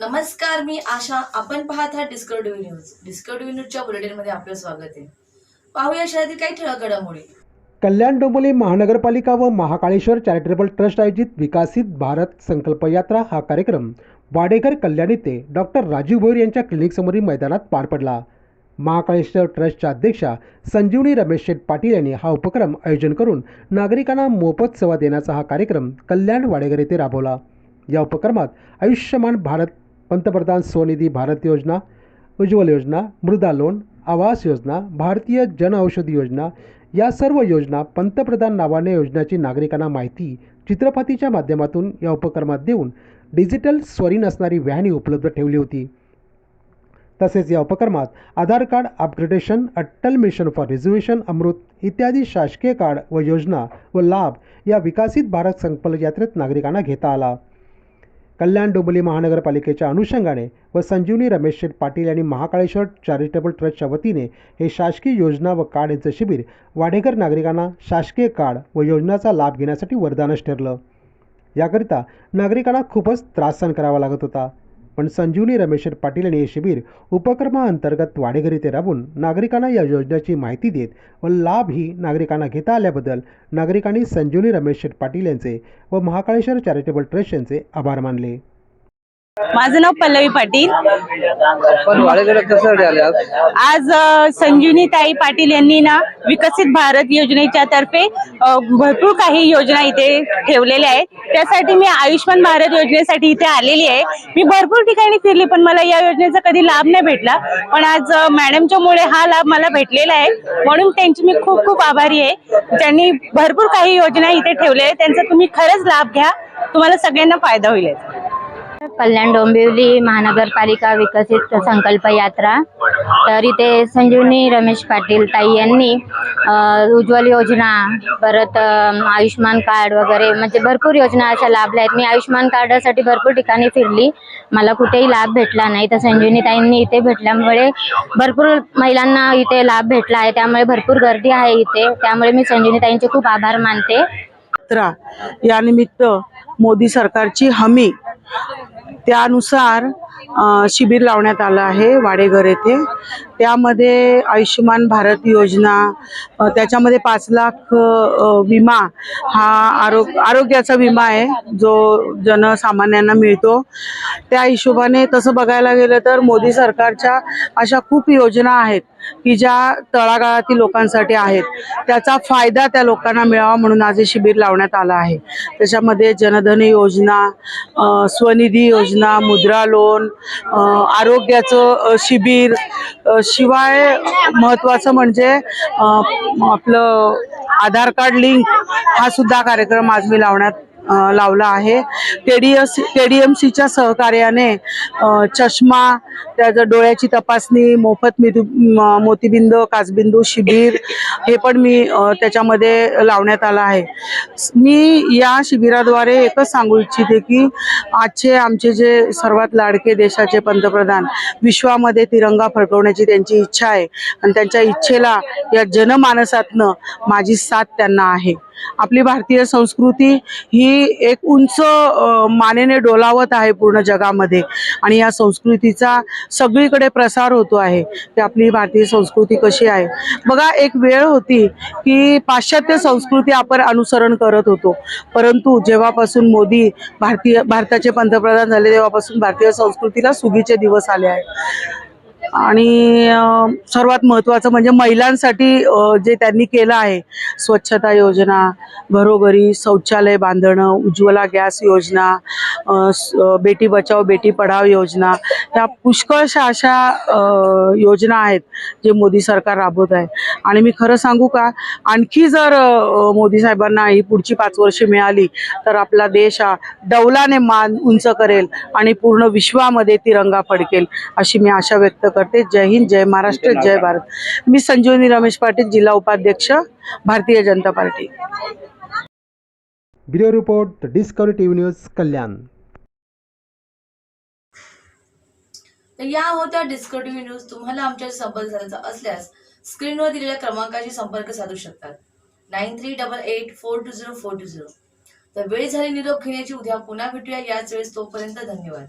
नमस्कार मी आशा. आपण पाहत आहात डिस्कवरी न्यूज. डिस्कवरी न्यूजच्या बुलेटिनमध्ये आपलं स्वागत आहे. पाहूया शहरातील काही ठळक घडामोडी. कल्याण डोंबोली महानगरपालिका व महाकाळेश्वर चॅरिटेबल ट्रस्ट आयोजित विकासित भारत संकल्प यात्रा हा कार्यक्रम वाडेकर कल्याण येथे डॉक्टर राजीव भोईर यांच्या क्लिनिकसमोरील मैदानात पार पडला. महाकाळेश्वर ट्रस्टच्या अध्यक्षा संजीवनी रमेश शेठ पाटील यांनी हा उपक्रम आयोजन करून नागरिकांना मोफत सेवा देण्याचा हा कार्यक्रम कल्याण वाडेकर येथे राबवला. या उपक्रमात आयुष्यमान भारत पंतप्रधान स्वनिधी भारत योजना उज्ज्वल योजना मृदा लोन आवास योजना भारतीय जन औषधी योजना या सर्व योजना पंतप्रधान नावाने योजनाची नागरिकांना माहिती चित्रपतीच्या माध्यमातून या उपक्रमात देऊन डिजिटल स्वरीन असणारी व्हॅनी उपलब्ध ठेवली होती. तसेच या उपक्रमात Aadhaar card upgradation Atal mission for reservation Amrut इत्यादी शासकीय कार्ड व योजना व लाभ या विकसित भारत संकल्प यात्रेत नागरिकांना घेता आला. कल्याण डोंबिवली महानगरपालिकेच्या अनुषंगाने व संजीवनी रमेश शेठ पाटील यांनी महाकाळेश्वर चॅरिटेबल ट्रस्टच्या वतीने हे शासकीय योजना व कार्ड यांचं शिबिर वाडेकर नागरिकांना शासकीय कार्ड व योजनाचा लाभ घेण्यासाठी वरदानच ठरलं. याकरिता नागरिकांना खूपच त्रास सहन करावा लागत होता. पण संजीवनी रमेश पाटील यांनी हे शिबिर उपक्रमाअंतर्गत वाडेघर येथे राबून नागरिकांना या योजनेची माहिती देत व लाभही नागरिकांना घेता आल्याबद्दल नागरिकांनी संजीवनी रमेश पाटील यांचे व महाकाळेश्वर चॅरिटेबल ट्रस्ट यांचे आभार मानले. माझं नाव पल्लवी पाटील. पण वाडेकडे कसं आले आज? संजीवनी ताई पाटील यांनी ना विकसित भारत योजनेच्या तर्फे अ, भरपूर काही योजना इथे ठेवलेल्या आहेत. त्यासाठी मी आयुष्यमान भारत योजनेसाठी इथे आलेली आहे. मी भरपूर ठिकाणी फिरली पण मला या योजनेचा कधी लाभ नाही भेटला. पण आज अ, मॅडमच्या मुळे हा लाभ मला भेटलेला आहे. म्हणून त्यांची मी खूप खूप आभारी आहे. ज्यांनी भरपूर काही योजना इथे ठेवल्या आहेत त्यांचा तुम्ही खरंच लाभ घ्या. तुम्हाला सगळ्यांना फायदा होईल याचा. कल्याण डोंबिवली महानगरपालिका विकसित संकल्प यात्रा. तर इथे संजीवनी रमेश पाटील ताई यांनी उज्ज्वल योजना परत आयुष्मान आयुष्यमान कार्ड वगैरे म्हणजे भरपूर योजना अशा लाभल्या आहेत. मी आयुष्यमान कार्डासाठी भरपूर ठिकाणी फिरली. मला कुठेही लाभ भेटला नाही. तर संजीवनी ताईंनी इथे भेटल्यामुळे भरपूर महिलांना इथे लाभ भेटला आहे. त्यामुळे भरपूर गर्दी आहे इथे. त्यामुळे मी संजीवनी ताईंचे खूप आभार मानते. यात्रा यानिमित्त मोदी सरकारची हमी त्यानुसार अ, शिबिर लावण्यात आलं आहे वाडेघर येथे. त्यामध्ये आयुष्यमान भारत योजना त्याच्यामध्ये पाच लाख विमा हा आरो आरोग्याचा विमा आहे जो जनसामान्यांना मिळतो. त्या हिशोबाने तसं बघायला गेलं तर मोदी सरकारच्या अशा खूप योजना आहेत की ज्या तळागाळातील लोकांसाठी आहेत. त्याचा फायदा त्या लोकांना मिळावा म्हणून आज हे शिबिर लावण्यात आलं आहे. त्याच्यामध्ये जनधन योजना स्वनिधी योजना मुद्रा लोन आरोग्याचं शिबिर शिवाय महत्त्वाचं म्हणजे आपलं आधार कार्ड लिंक हा सुद्धा कार्यक्रम आज मी लावण्यात लावला आहे. TDF C K D M सीच्या सहकार्याने चष्मा त्याचं डोळ्याची तपासणी मोफत मिदू मोतीबिंद काचबिंदू शिबिर हे पण मी त्याच्यामध्ये लावण्यात आलं आहे. मी या शिबिराद्वारे एकच सांगू इच्छिते की आजचे आमचे जे सर्वात लाडके देशाचे पंतप्रधान विश्वामध्ये तिरंगा फडकवण्याची त्यांची इच्छा आहे. आणि त्यांच्या इच्छेला या जनमानसातनं माझी साथ त्यांना आहे. आपली भारतीय संस्कृती ही एक उंच मानेने डोलावत आहे पूर्ण जगामध्ये. आणि या संस्कृतीचा सगळीकडे प्रसार होतो आहे. की आपली भारतीय संस्कृती कशी आहे. बघा एक वेळ होती की पाश्चात्य संस्कृती आपण अनुसरण करत होतो. परंतु जेव्हापासून मोदी भारतीय भारताचे पंतप्रधान झाले तेव्हापासून भारतीय संस्कृतीला सुगीचे दिवस आले आहेत. आणि सर्वात महत्त्वाचं म्हणजे महिलांसाठी जे त्यांनी केलं आहे स्वच्छता योजना घरोघरी शौचालय बांधणं उज्ज्वला गॅस योजना बेटी बचाव बेटी पढाव योजना ह्या पुष्कळशा अशा योजना आहेत जे मोदी सरकार राबवत आहे. आणि मी खरं सांगू का आणखी जर मोदी साहेबांना ही पुढची पाच वर्षे मिळाली तर आपला देश हा डौलाने मान उंच करेल आणि पूर्ण विश्वामध्ये तिरंगा फडकेल अशी मी आशा व्यक्त करते. जय हिंद जय महाराष्ट्र जय भारत. मी संजीवनी रमेश पाटील जिल्हा उपाध्यक्ष Bharatiya Janata party. Bureau report Discovery T V news Kalyan. तर या होत्या डिस्कवरी न्यूज तुम्हाला आमच्या संपर्क साधायचा असल्यास स्क्रीनवर दिलेल्या क्रमांकाशी संपर्क साधू शकतात. Nine three double eight four two zero four two zero. तर वेळ झाली निरोप घेण्याची उद्या पुन्हा भेटूया. याच वेळेस तोपर्यंत धन्यवाद.